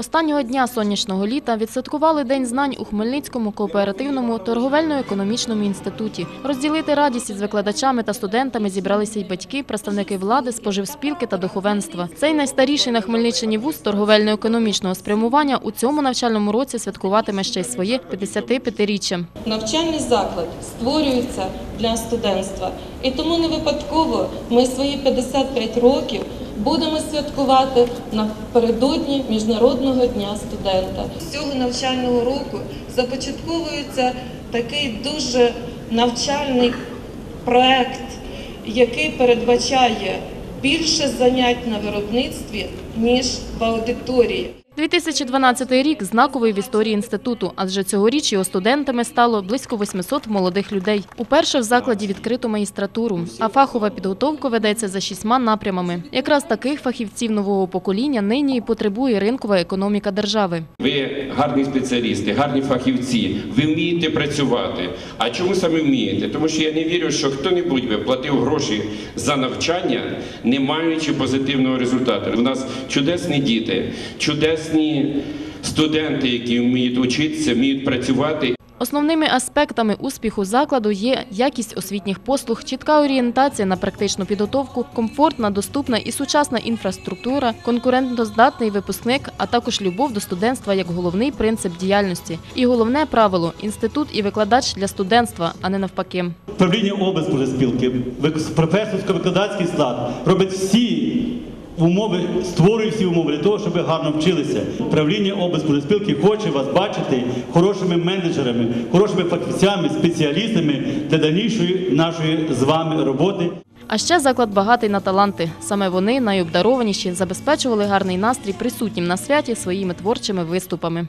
Останнього дня сонячного літа відсвяткували День знань у Хмельницькому кооперативному торговельно-економічному інституті. Розділити радість із викладачами та студентами зібралися й батьки, представники влади, споживспілки та духовенства. Цей найстаріший на Хмельниччині вуз торговельно-економічного спрямування у цьому навчальному році святкуватиме ще й своє 55-річчя. Навчальний заклад створюється для студентства. І тому не випадково ми свої 55 років будемо святкувати напередодні Міжнародного дня студента. З цього навчального року започатковується такий дуже навчальний проект, який передбачає більше занять на виробництві, ніж в аудиторії. 2012 рік знаковий в історії інституту, адже цьогоріч його студентами стало близько 800 молодих людей. Уперше в закладі відкрито магістратуру, а фахова підготовка ведеться за шістьма напрямами. Якраз таких фахівців нового покоління нині і потребує ринкова економіка держави. Ви гарні спеціалісти, гарні фахівці, ви вмієте працювати. А чому саме вмієте? Тому що я не вірю, що хто-небудь би платив гроші за навчання, не маючи позитивного результату. У нас чудесні діти, чудесні студенти, які вміють учитися, вміють працювати. Основними аспектами успіху закладу є якість освітніх послуг, чітка орієнтація на практичну підготовку, комфортна, доступна і сучасна інфраструктура, конкурентноздатний випускник, а також любов до студентства як головний принцип діяльності. І головне правило інститут і викладач для студентства, а не навпаки. Правління облспоживспілки, професорсько-викладацький склад робить всі умови, створює всі умови для того, щоб ви гарно вчилися. Правління облспоживспілки хоче вас бачити хорошими менеджерами, хорошими фахівцями, спеціалістами для дальнішої нашої з вами роботи. А ще заклад багатий на таланти. Саме вони найобдарованіші забезпечували гарний настрій присутнім на святі своїми творчими виступами.